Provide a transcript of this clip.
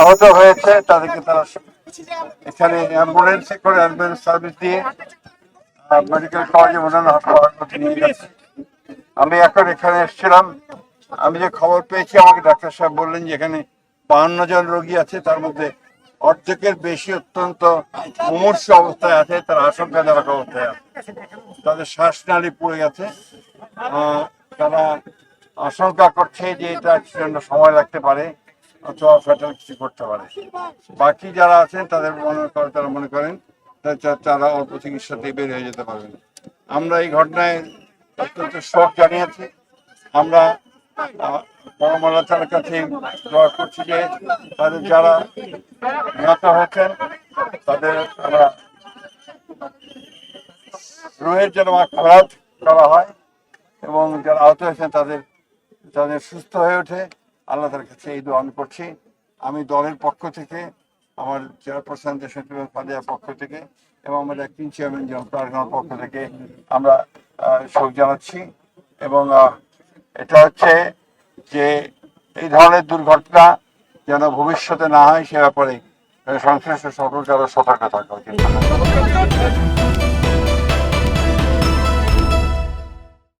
আহত হয়েছে, তাদেরকে তারা এখানে অ্যাম্বুলেন্সে করে অ্যাম্বুলেন্স সার্ভিস দিয়ে মেডিকেল কলেজে অন্যান্য হাসপাতাল নিয়ে আমি এখন এখানে এসেছিলাম। আমি যে খবর পেয়েছি, আমাকে ডাক্তার সাহেব বললেন যে এখানে বাহান্ন জন রোগী আছে, তার মধ্যে অর্ধেকের বেশি অত্যন্ত মুমূর্ষ অবস্থায় আছে, তার আশঙ্কাজনক অবস্থায় আছে। তাদের শ্বাসনালী পড়ে গেছে। তারা আশঙ্কা করছে যে এটা সময় লাগতে পারে। অথবা ফ্যাটাল কিছু করতে পারে। বাকি যারা আছেন তাদের মনে করে তারা মনে করেন তারা অল্প চিকিৎসাতেই বের হয়ে যেতে পারবেন। আমরা এই ঘটনায় অত্যন্ত শোক জানিয়েছি। আমরা আহ, পরম কাছে দোয়া করছি যে তাদের যারা নিহত হয়েছেন তাদের আমরা রুহের যেন খরাত করা হয় এবং যারা আহত হয়েছেন তাদের তাদের সুস্থ হয়ে ওঠে। আল্লাহ তার কাছে এই দোয়া আমি করছি। আমি দলের পক্ষ থেকে, আমার চেয়ারপারসন দেশের ফালিয়ার পক্ষ থেকে এবং আমাদের অ্যাক্টিং চেয়ারম্যান জন প্রার্থনার পক্ষ থেকে আমরা শোক জানাচ্ছি এবং এটা হচ্ছে যে এই ধরনের দুর্ঘটনা যেন ভবিষ্যতে না হয় সে ব্যাপারে সংশ্লিষ্ট সকলকে আরও সতর্ক থাকা উচিত।